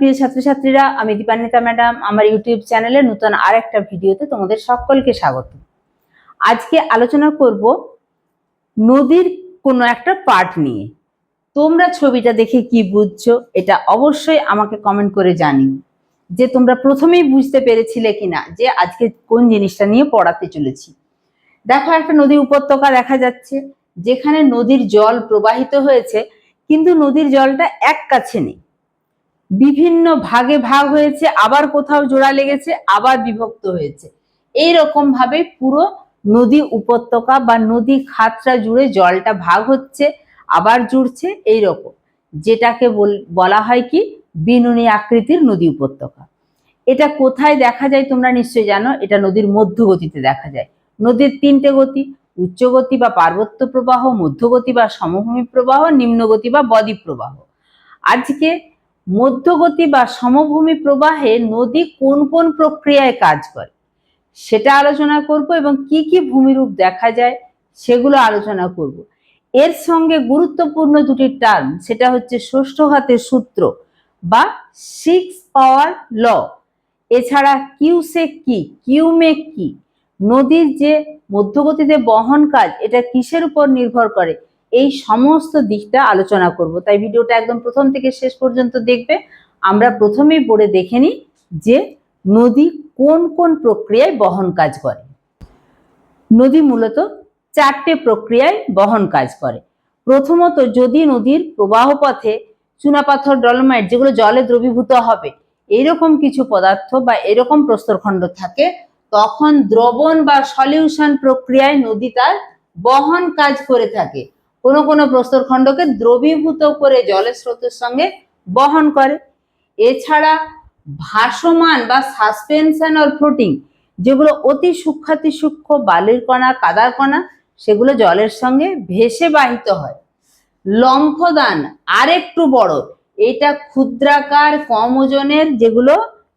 প্রিয় ছাত্রছাত্রীরা, আমি দীপান্বিতা ম্যাডাম। আমার ইউটিউব চ্যানেলে নতুন আর একটা ভিডিওতে তোমাদের সকলকে স্বাগত। আজকে আলোচনা করব নদীর কোনো একটা পার্ট নিয়ে। তোমরা ছবিটা দেখে কি বুঝছ, এটা অবশ্যই আমাকে কমেন্ট করে জানিও। যে তোমরা প্রথমেই বুঝতে পেরেছিলে কিনা যে আজকে কোন জিনিসটা নিয়ে পড়াতে চলেছি। দেখো, একটা নদী উপত্যকা দেখা যাচ্ছে, যেখানে নদীর জল প্রবাহিত হয়েছে, কিন্তু নদীর জলটা এক কাছে নেই। বিভিন্ন ভাগে ভাগ হয়েছে, আবার কোথাও জোড়া লেগেছে, আবার বিভক্ত হয়েছে। এই রকম ভাবে পুরো নদী উপত্যকা বা নদী খাতটা জুড়ে জলটা ভাগ হচ্ছে, আবার জুড়ছে এই রকম যেটাকে বল- হয় কি? বিনুনি আকৃতির নদী উপত্যকা। এটা কোথায় দেখা যায় তোমরা নিশ্চয়ই জানো? এটা নদীর মধ্যগতিতে দেখা যায়। নদীর তিনটে গতি, উচ্চগতি বা পার্বত্য প্রবাহ, মধ্যগতি বা সমভূমি প্রবাহ, নিম্নগতি বা বদ্বীপ প্রবাহ। আজকে মধ্যগতি বা সমভূমি প্রবাহে নদী কোন কোন প্রক্রিয়ায় কাজ করে? সেটা আলোচনা করব এবং কি কি ভূমিরূপ দেখা যায় সেগুলো আলোচনা করব। এর সঙ্গে গুরুত্বপূর্ণ দুটি টার্ম সেটা হচ্ছে ষষ্ঠ ঘাতের সূত্র বা সিক্স পাওয়ার ল এছাড়া কিউসেক কি কিউমেক কি? নদীর যে মধ্যগতিতে বহন কাজ এটা কিসের উপর নির্ভর করে? এই সমস্ত দিকটা আলোচনা করব। তাই ভিডিওটা একদম প্রথম থেকে শেষ পর্যন্ত দেখবে। আমরা প্রথমেই পড়ে দেখে নিই যে নদী কোন কোন প্রক্রিয়ায় বহন কাজ করে। নদী মূলত চারটে প্রক্রিয়ায় বহন কাজ করে। প্রথমত যদি নদীর প্রবাহ পথে চুনাপাথর, ডলমাইট যেগুলো জলে দ্রবীভূত হবে, এরকম কিছু পদার্থ বা এরকম প্রস্তরখণ্ড থাকে, তখন দ্রবণ বা সলিউশন প্রক্রিয়ায় নদী তার বহন কাজ করে থাকে। কোনো কোনো প্রস্তরখণ্ডকে দ্রবীভূত করে জলের স্রোতের সঙ্গে বহন করে। এছাড়া ভাসমান বা সাসপেনশন অর ফ্লোটিং যেগুলো অতি সূক্ষাতি সূক্ষ্ম বালির কণা, কাদার কণা, সেগুলো জলের সঙ্গে ভেসে বাহিত হয়। লম্ফদান আরেকটু বড়, এটা ক্ষুদ্রাকার, কম ওজনের যেগুলো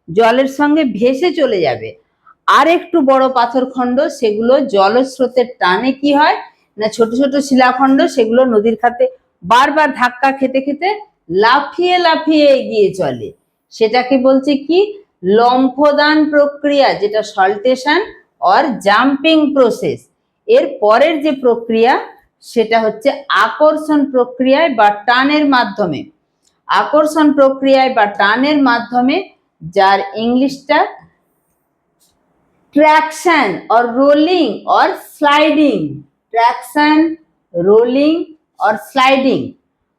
জলের সঙ্গে ভেসে চলে যাবে। আর একটু বড় পাথরখণ্ড, সেগুলো জলস্রোতের টানে কি হয়? না, ছোট ছোট শিলাখণ্ড, সেগুলো নদীর খাতে বারবার ধাক্কা খেতে খেতে লাফিয়ে লাফিয়ে এগিয়ে চলে। সেটাকে বলছে কি? লম্ফদান প্রক্রিয়া, যেটা সল্টেশন অর জাম্পিং প্রসেস এর পরের যে প্রক্রিয়া, সেটা হচ্ছে আকর্ষণ প্রক্রিয়ায় বা টানের মাধ্যমে। আকর্ষণ প্রক্রিয়ায় বা টানের মাধ্যমে, যার ইংলিশটা traction or rolling or sliding traction, rolling or sliding.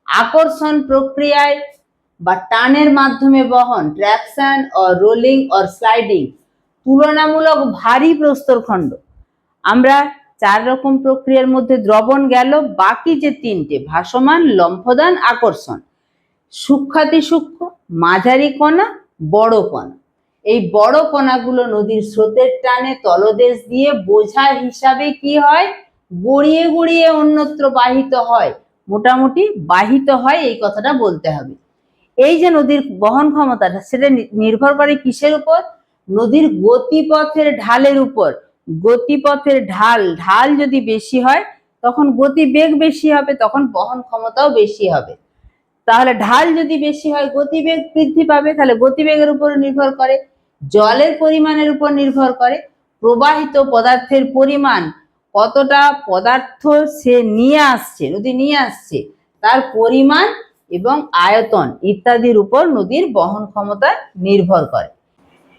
আকর্ষণ প্রক্রিয়ায় বা টানের মাধ্যমে বহন, traction or rolling or sliding. তুলনামূলক ভারী প্রস্তরখণ্ড আমরা চার রকম প্রক্রিয়ার মধ্যে দ্রবণ গেল, বাকি যে তিনটে ভাসমান, লম্ফদান, আকর্ষণ। সূক্ষাতি সূক্ষ্ম, মাঝারি কণা, বড় কণা। এই বড় কণাগুলো নদীর স্রোতের টানে তলদেশ দিয়ে বোঝা হিসাবে কি হয়? গড়িয়ে গড়িয়ে অন্যত্র বাহিত হয়, মোটামুটি বাহিত হয় এই কথাটা বলতে হবে। এই যে নদীর বহন ক্ষমতাটা সেটা নির্ভর করে কিসের উপর? নদীর গতিপথের ঢালের উপর। গতিপথের ঢাল ঢাল যদি বেশি হয়, তখন গতিবেগ বেশি হবে, তখন বহন ক্ষমতাও বেশি হবে। তাহলে ঢাল যদি বেশি হয়, গতিবেগ বৃদ্ধি পাবে, তাহলে গতিবেগের উপর নির্ভর করে, জলের পরিমাণের উপর নির্ভর করে, প্রবাহিত পদার্থের পরিমাণ। কতটা পদার্থ সে নিয়ে আসছে, নদী নিয়ে আসছে, তার পরিমাণ এবং আয়তন ইত্যাদির উপর নদীর বহন ক্ষমতা নির্ভর করে।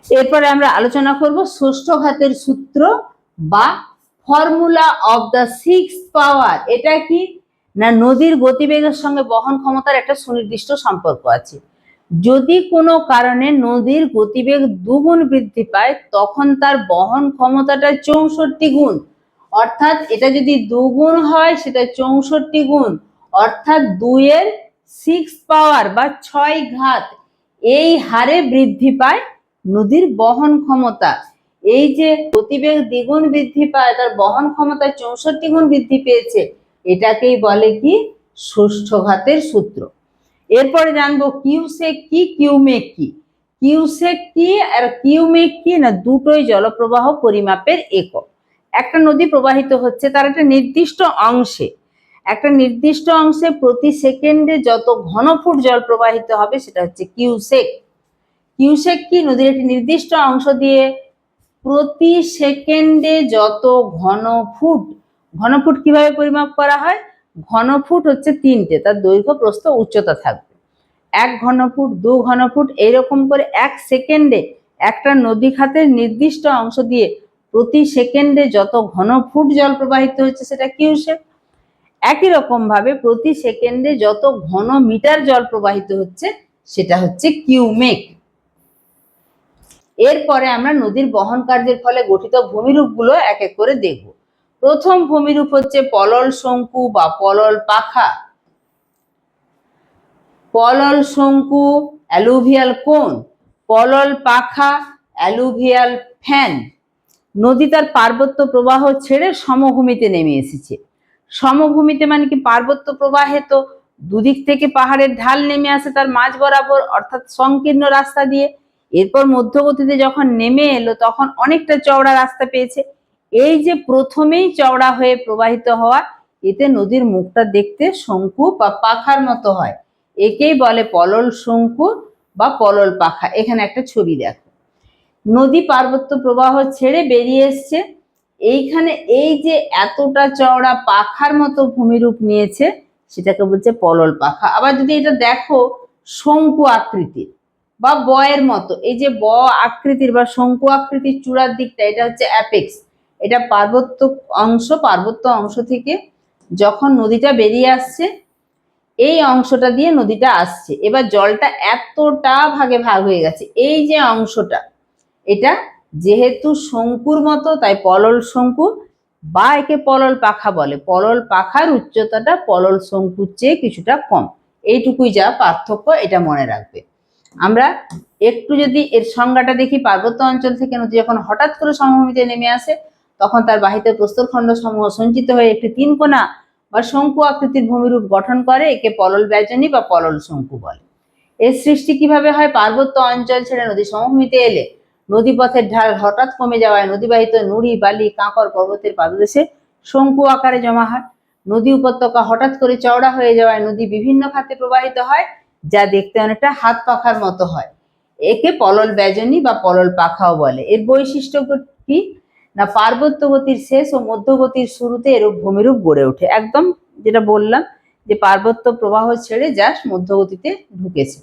এরপরে আমরা আলোচনা করব ষষ্ঠ ঘাতের সূত্র বা formula of the six power এটা কি না নদীর গতিবেগের সঙ্গে বহন ক্ষমতার একটা সুনির্দিষ্ট সম্পর্ক আছে। যদি কোনো কারণে নদীর গতিবেগ দুগুণ বৃদ্ধি পায়, তখন তার বহন ক্ষমতাটা চৌষট্টি গুণ অর্থাৎ এটা যদি দুগুণ হয়, সেটা চৌষট্টি গুণ। অর্থাৎ দুইয়ের সিক্স পাওয়ার বা ছয় ঘাত, এই হারে বৃদ্ধি পায় নদীর বহন ক্ষমতা। এই যে গতিবেগ দ্বিগুণ বৃদ্ধি পায়, তার বহন ক্ষমতা চৌষট্টি গুণ বৃদ্ধি পেয়েছে, এটাকেই বলে কি? ষষ্ঠ ঘাতের সূত্র। এরপরে জানব কিউসেক কি, কিউমেক কি? কিউসেক কি আর কিউমেক কি না দুটোই জলপ্রবাহ পরিমাপের একক। একটা নদী প্রবাহিত হচ্ছে তার একটা নির্দিষ্ট অংশে। একটা নির্দিষ্ট অংশে প্রতি সেকেন্ডে যত ঘনফুট জল প্রবাহিত হবে সেটা হচ্ছে কিউসেক। কিউসেক কি? নদীর একটি নির্দিষ্ট অংশ দিয়ে প্রতি সেকেন্ডে যত ঘন ফুট ঘন ফুট কীভাবে পরিমাপ করা হয়? ঘন ফুট হচ্ছে তিনটে, তার দৈর্ঘ্য, প্রস্থ, উচ্চতা থাকবে। এক ঘন ফুট, দু ঘন ফুট, এইরকম করে এক সেকেন্ডে একটা নদী খাতের নির্দিষ্ট অংশ দিয়ে প্রতি সেকেন্ডে যত ঘন ফুট জল প্রবাহিত হচ্ছে সেটা কিউসেক একই রকম ভাবে প্রতি সেকেন্ডে যত ঘন মিটার জল প্রবাহিত হচ্ছে সেটা হচ্ছে কিউমেক। এরপরে আমরা নদীর বহন কার্যের ফলে গঠিত ভূমিরূপগুলো এক এক করে দেখব। প্রথম ভূমিরূপ হচ্ছে পলল শঙ্কু বা পলল পাখা। পলল শঙ্কু অ্যালুভিয়াল কোন পলল পাখা অ্যালুভিয়াল ফ্যান নদী তার পার্বত্য প্রবাহ ছেড়ে সমভূমিতে নেমে এসেছে। সমভূমিতে মানে কি পার্বত্য প্রবাহে তো দুদিক থেকে পাহাড়ের ঢাল নেমে আসে তার মাঝ বরাবর, অর্থাৎ সংকীর্ণ রাস্তা দিয়ে। এরপর মধ্যগতিতে যখন নেমে এলো, তখন অনেকটা চওড়া রাস্তা পেয়েছে। এই যে প্রথমেই চওড়া হয়ে প্রবাহিত হওয়া, এতে নদীর মুখটা দেখতে শঙ্কু বা পাখার মতো হয়। একেই বলে পলল শঙ্কু বা পলল পাখা। এখানে একটা ছবি দেখো। নদী পার্বত্য প্রবাহ ছেড়ে বেরিয়ে এসছে। এইখানে এই যে এতটা চওড়া পাখার মতো ভূমিরূপ নিয়েছে, সেটাকে বলছে পলল পাখা। আবার যদি এটা দেখো, শঙ্কু আকৃতির বা বয়ের মতো। এই যে ব আকৃতির বা শঙ্কু আকৃতির চূড়ার দিকটা, এটা হচ্ছে অ্যাপেক্স। এটা পার্বত্য অংশ পার্বত্য অংশ থেকে যখন নদীটা বেরিয়ে আসছে, এই অংশটা দিয়ে নদীটা আসছে। এবার জলটা এতটা ভাগে ভাগ হয়ে গেছে। এই যে অংশটা এটা যেহেতু শঙ্কুর মতো, তাই পলল শঙ্কু বা একে পলল পাখা বলে। পলল পাখার উচ্চতাটা পলল শঙ্কুর চেয়ে কিছুটা কম। এইটুকুই যা পার্থক্য, এটা মনে রাখবে। আমরা একটু যদি এর সংজ্ঞাটা দেখি, পার্বত্য অঞ্চল থেকে নদী যখন হঠাৎ করে সমভূমিতে নেমে আসে, তখন তার বাহিত প্রস্তরখণ্ড সমূহ সঞ্চিত হয়ে একটি তিন কোণা বা শঙ্কু আকৃতির ভূমিরূপ গঠন করে, একে পলল ব্যজনী বা পলল শঙ্কু বলে। এর সৃষ্টি কীভাবে হয়? পার্বত্য অঞ্চল ছেড়ে নদী সমভূমিতে এলে নদীপথের ঢাল হঠাৎ কমে যাওয়ায় নদীবাহিত নুড়ি, বালি কাঁকর পর্বতের পাদদেশে শঙ্কু আকারে জমা হয়। নদী উপত্যকা হঠাৎ করে চওড়া হয়ে যাওয়ায় নদী বিভিন্ন খাতে প্রবাহিত হয়, যা দেখতে অনেকটা হাত পাখার মতো হয়। একে পলল ব্যজনী বা পলল পাখাও বলে। এর বৈশিষ্ট্য কি? না পার্বত্য গতির শেষ ও মধ্যগতির শুরুতে এরূপ ভূমিরূপ গড়ে ওঠে। একদম যেটা বললাম যে পার্বত্য প্রবাহ ছেড়ে জাস্ট মধ্যগতিতে ঢুকেছে।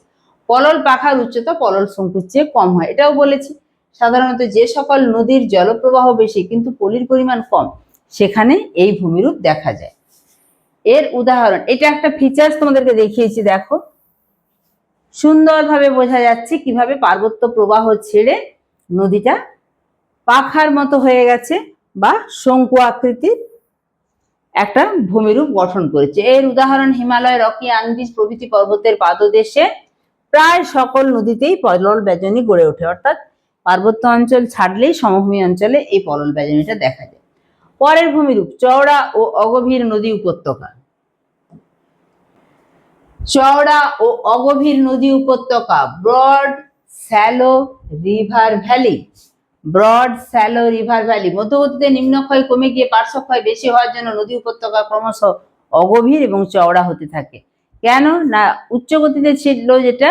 পলল পাখার উচ্চতা পলল শঙ্কুর চেয়ে কম হয়। এটাও বলেছি। সাধারণত যে সকল নদীর জলপ্রবাহ বেশি, কিন্তু পলির পরিমাণ কম, সেখানে এই ভূমিরূপ দেখা যায়। এর উদাহরণ, এটা একটা ফিচার্স তোমাদেরকে দেখিয়েছি, দেখো। সুন্দরভাবে বোঝা যাচ্ছে কীভাবে পার্বত্য প্রবাহ ছেড়ে নদীটা পাখার মতো হয়ে গেছে বা শঙ্কু আকৃতির একটা ভূমিরূপ গঠন করেছে। এর উদাহরণ, হিমালয় রকি আন্দিজ প্রভৃতি পর্বতের পাদদেশে প্রায় সকল নদীতেই পলল ব্যজনী গড়ে ওঠে। অর্থাৎ পার্বত্য অঞ্চল ছাড়লেই সমভূমি অঞ্চলে এই পলল ব্যজনীটা দেখা যায়। পরের ভূমিরূপ, চওড়া ও অগভীর নদী উপত্যকা। চওড়া ও অগভীর নদী উপত্যকা, broad shallow river valley. Broad shallow river valley মধ্যগতিতে নিম্নক্ষয় কমে গিয়ে পার্শ্বক্ষয় বেশি হওয়ার জন্য নদী উপত্যকা ক্রমশ অগভীর এবং চওড়া হতে থাকে। কেন? না উচ্চ গতিতে ছিল যেটা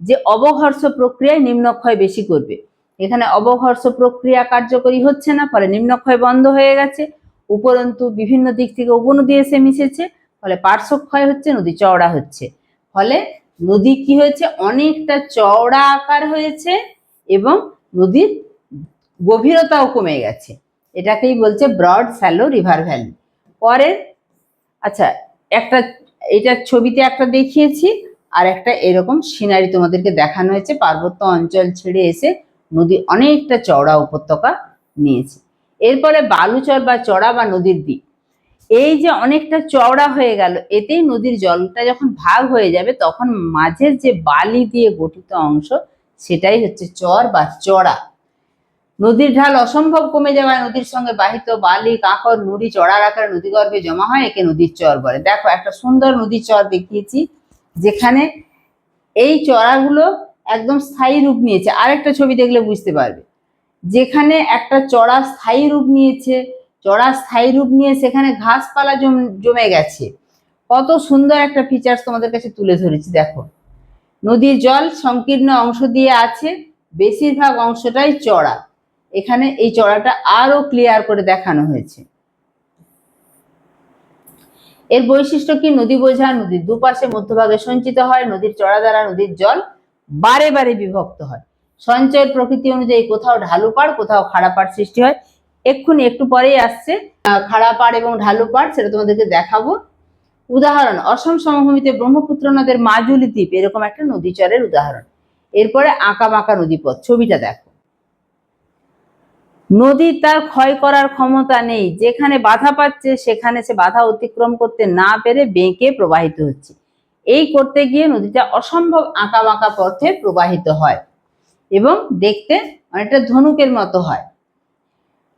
যে অবঘর্ষ প্রক্রিয়ায় নিম্নক্ষয় বেশি করবে। এখানে অবঘর্ষ প্রক্রিয়া কার্যকরী হচ্ছে না, ফলে নিম্নক্ষয় বন্ধ হয়ে গেছে। উপরন্তু বিভিন্ন দিক থেকে উপনদী এসে মিশেছে, ফলে পার্শ্বক্ষয় হচ্ছে, নদী চওড়া হচ্ছে। ফলে নদী কি হয়েছে? অনেকটা চওড়া আকার হয়েছে এবং নদীর গভীরতাও কমে গেছে। এটাকেই বলছে ব্রড স্যালো রিভার ভ্যালি। পরে আচ্ছা একটা এটার ছবিতে একটা দেখিয়েছি, আর একটা এরকম সিনারি তোমাদেরকে দেখানো হয়েছে। পার্বত্য অঞ্চল ছেড়ে এসে নদী অনেকটা চওড়া উপত্যকা নিয়েছে। এরপরে বালুচর বা চড়া বা নদীর দ্বীপ। এই যে অনেকটা চওড়া হয়ে গেল, এতেই নদীর জলটা যখন ভাগ হয়ে যাবে, তখন মাঝের যে বালি দিয়ে গঠিত অংশ, সেটাই হচ্ছে চর বা চড়া। নদীর ঢাল অসম্ভব কমে যাওয়ায় নদীর সঙ্গে বাহিত বালি, কাঁকর, নুড়ি, চড়ার আকারে নদীগর্ভে জমা হয়, একে নদীর চর বলে। দেখো, একটা সুন্দর নদীর চর দেখিয়েছি, যেখানে এই চড়াগুলো একদম স্থায়ী রূপ নিয়েছে। আরেকটা ছবি দেখলে বুঝতে পারবে। যেখানে একটা চড়া স্থায়ী রূপ নিয়েছে, চড়া স্থায়ী রূপ নিয়ে সেখানে ঘাসপালা জম- গেছে। কত সুন্দর একটা ফিচার্স তোমাদের কাছে তুলে ধরেছি, দেখো। নদীর জল সংকীর্ণ অংশ দিয়ে আছে, বেশিরভাগ অংশটাই চড়া। এখানে এই চড়াটা আরও ক্লিয়ার করে দেখানো হয়েছে। এর বৈশিষ্ট্য কি? নদী বোঝা, নদীর দুপাশে মধ্যভাগে সঞ্চিত হয়, নদীর চড়া দ্বারা নদীর জল বারে বারে বিভক্ত হয়। সঞ্চয়ের প্রকৃতি অনুযায়ী কোথাও ঢালু পাড়, কোথাও খাড়া পাড় সৃষ্টি হয়। এক্ষুনি একটু পরেই আসছে খাড়া পাড় এবং ঢালু পাড়, সেটা তোমাদেরকে দেখাবো। উদাহরণ, অসম সমভূমিতে ব্রহ্মপুত্র নদের মাজুলি দ্বীপ, এরকম একটা নদীচরের উদাহরণ। এরপরে আঁকা বাঁকা নদীপথ, ছবিটা দেখো। নদী তার ক্ষয় করার ক্ষমতা নেই, যেখানে বাধা পাচ্ছে, সেখানে সে বাধা অতিক্রম করতে না পেরে বেঁকে প্রবাহিত হচ্ছে। এই করতে গিয়ে নদীটা অসম্ভব আঁকা বাঁকা পথে প্রবাহিত হয় এবং দেখতে অনেকটা ধনুকের মতো হয়।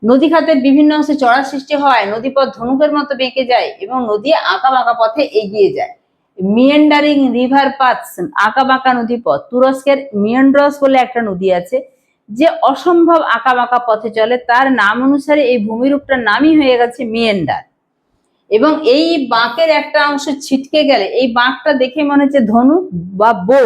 নদী খাতের বিভিন্ন অংশে চড়া সৃষ্টি হয়, নদীপথ ধনুকের মতো বেঁকে যায় এবং নদী আঁকা বাঁকা পথে এগিয়ে যায়। মিয়েন্ডারিং রিভার পাথস আঁকা বাঁকা নদীপথ, তুরস্কের মিয়েন্ড্রস বলে একটা নদী আছে, যে অসম্ভব আঁকা বাঁকা পথে চলে। তার নাম অনুসারে এই ভূমিরূপটার নামই হয়ে গেছে মিয়েন্ডার। এবং এই বাঁকের একটা অংশ ছিটকে গেলে, এই বাঁকটা দেখে মনে হচ্ছে ধনুক বা বো।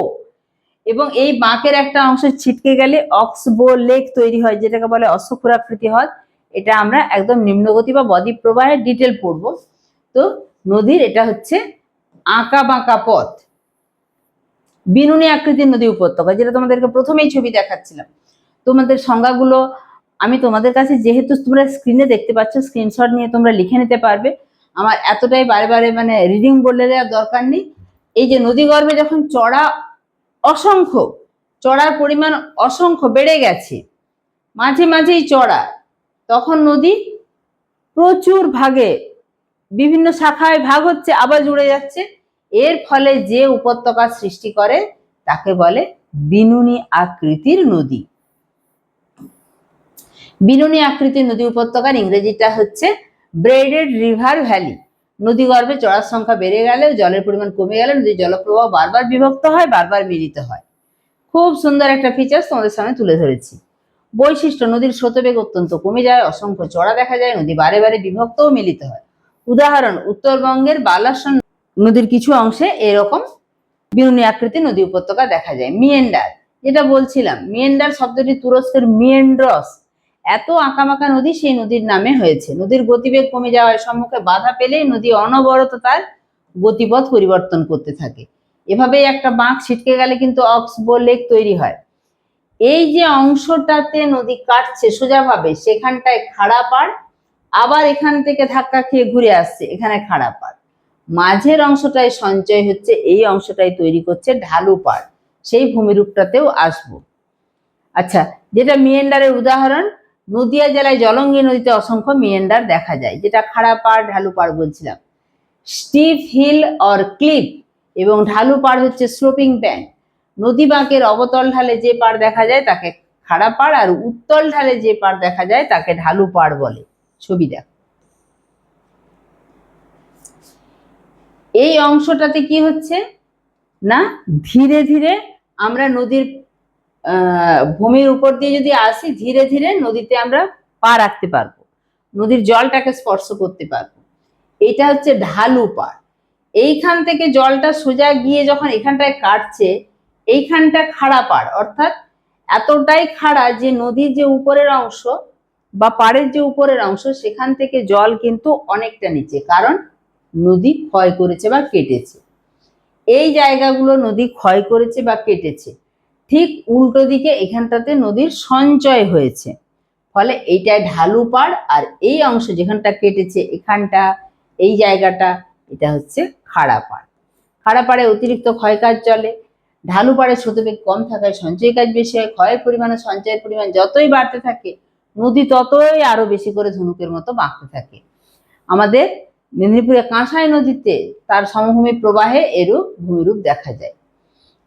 এবং এই বাঁকের একটা অংশ ছিটকে গেলে অক্সবো লেক তৈরি হয়, যেটাকে বলে অশ্বক্ষুরাকৃতি হ্রদ এটা আমরা একদম নিম্নগতি বা বদ্বীপ প্রবাহের ডিটেল পড়ব। তো নদীর এটা হচ্ছে আঁকা বাঁকা পথ। বিনুনি আকৃতির নদী উপত্যকা, যেটা তোমাদেরকে প্রথমেই ছবি দেখাচ্ছিলাম। তোমাদের সংজ্ঞাগুলো আমি তোমাদের কাছে যেহেতু তোমরা স্ক্রিনে দেখতে পাচ্ছ স্ক্রিনশট নিয়ে তোমরা লিখে নিতে পারবে। আমার এতটাই বারে বারে মানে রিডিং বলে দেওয়ার দরকার নেই। এই যে নদী গর্ভে যখন চড়া অসংখ্য, চড়ার পরিমাণ অসংখ্য বেড়ে গেছে, মাঝে মাঝেই চড়া, তখন নদী প্রচুর ভাগে, বিভিন্ন শাখায় ভাগ হচ্ছে, আবার জুড়ে যাচ্ছে। এর ফলে যে উপত্যকা সৃষ্টি করে, তাকে বলে বিনুনি আকৃতির নদী। বিনুনি আকৃতির নদী উপত্যকার ইংরেজিটা হচ্ছে ব্রেডেড রিভার ভ্যালি। নদী গর্ভে চড়ার সংখ্যা বেড়ে গেলে জলের পরিমাণ কমে গেলে নদীর জলপ্রবাহ বারবার বিভক্ত হয়, বারবার মিলিত হয়। খুব সুন্দর একটা ফিচার্স তোমাদের সামনে তুলে ধরেছি। বৈশিষ্ট্য, নদীর স্রোতবেগ অত্যন্ত কমে যায়, অসংখ্য চড়া দেখা যায়, নদী বারে বারে বিভক্ত ও মিলিত হয়। উদাহরণ, উত্তরবঙ্গের বালাসন নদীর কিছু অংশে এরকম বিনুনি আকৃতি নদী উপত্যকা দেখা যায়, মিয়েন্ডার। যেটা বলছিলাম, মিয়েন্ডার শব্দটি তুরস্কের মিয়েন্ড্রস। এত আঁকামাকা নদী সেই নদীর নামে হয়েছে। নদীর গতিবেগ কমে যাওয়ার সম্মুখে বাধা পেলেই নদী অনবরত তার গতিপথ পরিবর্তন করতে থাকে। এভাবেই একটা বাঁক ছিটকে গেলে কিন্তু অক্সবো লেক তৈরি হয়। এই যে অংশটাতে নদী কাটছে সোজাভাবে, সেখানটায় খাড়া পাড়, আবার এখান থেকে ধাক্কা খেয়ে ঘুরে আসছে, এখানে খাড়া পাড়। মাঝের অংশটায় সঞ্চয় হচ্ছে, এই অংশটাই তৈরি করছে ঢালু পাড়। সেই ভূমিরূপটাতেও আসব। আচ্ছা যেটা মিয়েন্ডারের উদাহরণ নদিয়া জেলায় জলঙ্গি নদীতে অসংখ্য মিয়েন্ডার দেখা যায়, যেটা খাড়া পাড় ঢালু পাড় বলছিলাম। স্টিভ হিল অর ক্লিপ এবং ঢালু পাড় হচ্ছে স্লোপিং ব্যান্ড নদী বাঁকের অবতল ঢালে যে পাড় দেখা যায় তাকে খাড়া পাড় আর উত্তল ঢালে যে পাড় দেখা যায় তাকে ঢালু পাড় বলে। ছবি দেখ। এই অংশটাতে কি হচ্ছে? না, ধীরে ধীরে আমরা নদীর ভূমির উপর দিয়ে যদি আসি, ধীরে ধীরে নদীতে আমরা পা রাখতে পারব। নদীর জলটাকে স্পর্শ করতে পারব। এটা হচ্ছে ঢালু পাড় এইখান থেকে জলটা সোজা গিয়ে যখন এখানটায় কাটছে, এইখানটা খাড়া পাড়, অর্থাৎ এতটাই খাড়া যে নদীর যে উপরের অংশ বা পাড়ের যে উপরের অংশ, সেখান থেকে জল কিন্তু অনেকটা নিচে, কারণ নদী ক্ষয় করেছে বা কেটেছে। এই জায়গাগুলো নদী ক্ষয় করেছে বা কেটেছে। ঠিক উল্টো দিকে এখানটাতে নদীর সঞ্চয় হয়েছে। ফলে এইটায় ঢালু পাড় আর এই অংশ যেখানটা কেটেছে এখানটা, এই জায়গাটা, এটা হচ্ছে খাড়া পাড়। খাড়া পাড়ে অতিরিক্ত ক্ষয় কাজ চলে। ঢালু পাড়ে স্রোতবেগ কম থাকায় সঞ্চয় কাজ বেশি হয়। ক্ষয়ের পরিমাণ সঞ্চয়ের পরিমাণ যতই বাড়তে থাকে, নদী ততই আরও বেশি করে ধনুকের মতো বাঁকতে থাকে। আমাদের মেদিনীপুরে কাঁসাই নদীতে তার সমভূমি প্রবাহে এরূপ ভূমিরূপ দেখা যায়।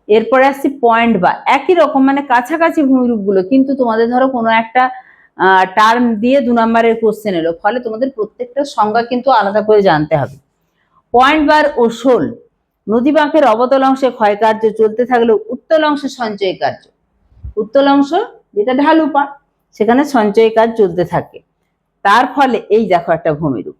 এরপরে আসছি পয়েন্ট বা একই রকম মানে কাছাকাছি ভূমিরূপগুলো কিন্তু তোমাদের ধরো কোনো একটা টার্ম দিয়ে দু নম্বরের কোশ্চেন এলো, ফলে তোমাদের প্রত্যেকটা সংজ্ঞা কিন্তু আলাদা করে জানতে হবে। পয়েন্ট বার ও শোল, নদী বাঁকের অবতল অংশে ক্ষয়কার্য চলতে থাকলেও উত্তল অংশে সঞ্চয় কার্য। উত্তল অংশ, যেটা ঢালু পাড়, সেখানে সঞ্চয় কাজ চলতে থাকে। তার ফলে, এই দেখো একটা ভূমিরূপ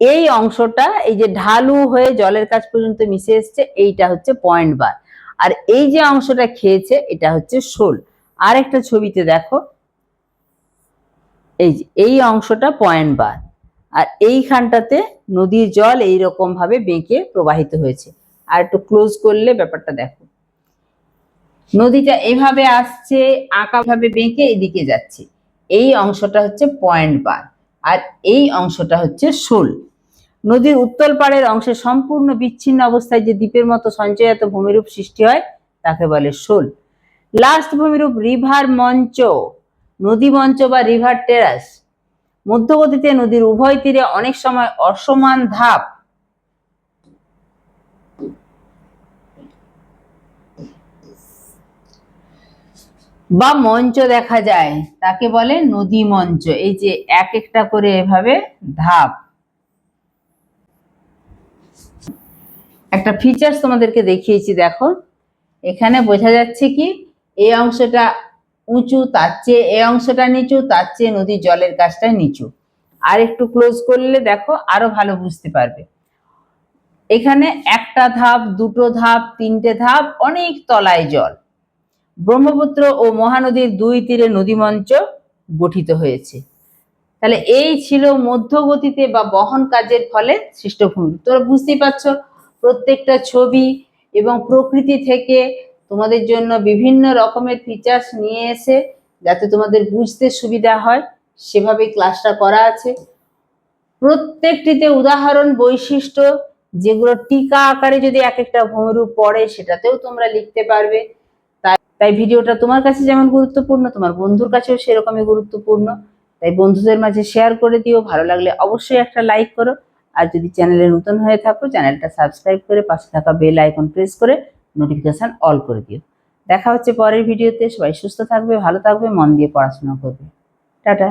এই অংশটা, এই যে ঢালু হয়ে জলের কাজ পর্যন্ত মিশে এসছে, এইটা হচ্ছে পয়েন্ট বার আর এই যে অংশটা খেয়েছে, এটা হচ্ছে শোল। আর একটা ছবিতে দেখো। এই এই অংশটা পয়েন্ট বার। আর এইখানটাতে নদীর জল এইরকম ভাবে বেঁকে প্রবাহিত হয়েছে। আর একটু ক্লোজ করলে ব্যাপারটা দেখো। নদীটা এভাবে আসছে আঁকা ভাবে বেঁকে এদিকে যাচ্ছে। এই অংশটা হচ্ছে পয়েন্ট বার। আর এই অংশটা হচ্ছে শোল। নদীর উত্তল পাড়ের অংশে সম্পূর্ণ বিচ্ছিন্ন অবস্থায় যে দ্বীপের মতো সঞ্চয়াত ভূমিরূপ সৃষ্টি হয়, তাকে বলে শোল। লাস্ট ভূমিরূপ রিভার মঞ্চ, নদী মঞ্চ বা রিভার টেরাস। মধ্যগতিতে নদীর উভয় তীরে অনেক সময় অসমান ধাপ। বা মঞ্চ দেখা যায়, তাকে বলে নদী মঞ্চ। এই যে এক একটা করে এভাবে ধাপ। একটা ফিচার্স তোমাদেরকে দেখিয়েছি, দেখো। এখানে বোঝা যাচ্ছে কি এই অংশটা উঁচু, তার চেয়ে এই অংশটা নিচু, তার চেয়ে নদীর জলের কাছটা নিচু। আর একটু ক্লোজ করলে দেখো, আরও ভালো বুঝতে পারবে। এখানে একটা ধাপ, দুটো ধাপ, তিনটে ধাপ, অনেক তলায় জল। ব্রহ্মপুত্র ও মহানদীর দুই তীরে নদীমঞ্চ গঠিত হয়েছে। তাহলে এই ছিল মধ্যগতিতে বা বহন কাজের ফলে সৃষ্ট ভূমি তোমরা বুঝতেই পারছ প্রত্যেকটা ছবি এবং প্রকৃতি থেকে তোমাদের জন্য বিভিন্ন রকমের ফিচার্স নিয়ে এসে যাতে তোমাদের বুঝতে সুবিধা হয় সেভাবে ক্লাসটা করা আছে। প্রত্যেকটিতে উদাহরণ বৈশিষ্ট্য, যেগুলো টিকা আকারে যদি এক একটা ভূমিরূপ পড়ে, সেটাতেও তোমরা লিখতে পারবে। তাই তাই ভিডিওটা তোমার কাছে যেমন গুরুত্বপূর্ণ, তোমার বন্ধুর কাছেও সেরকমই গুরুত্বপূর্ণ। তাই বন্ধুদের মাঝে শেয়ার করে দিও, ভালো লাগলে অবশ্যই একটা লাইক করো। আর যদি চ্যানেলে নতুন হয়ে থাকো, চ্যানেলটা সাবস্ক্রাইব করে পাশে থাকা বেল আইকন প্রেস করে নোটিফিকেশন অল করে দিও। দেখা হচ্ছে পরের ভিডিওতে। সবাই সুস্থ থাকবে, ভালো থাকবে, মন দিয়ে পড়াশোনা করবে। টাটা।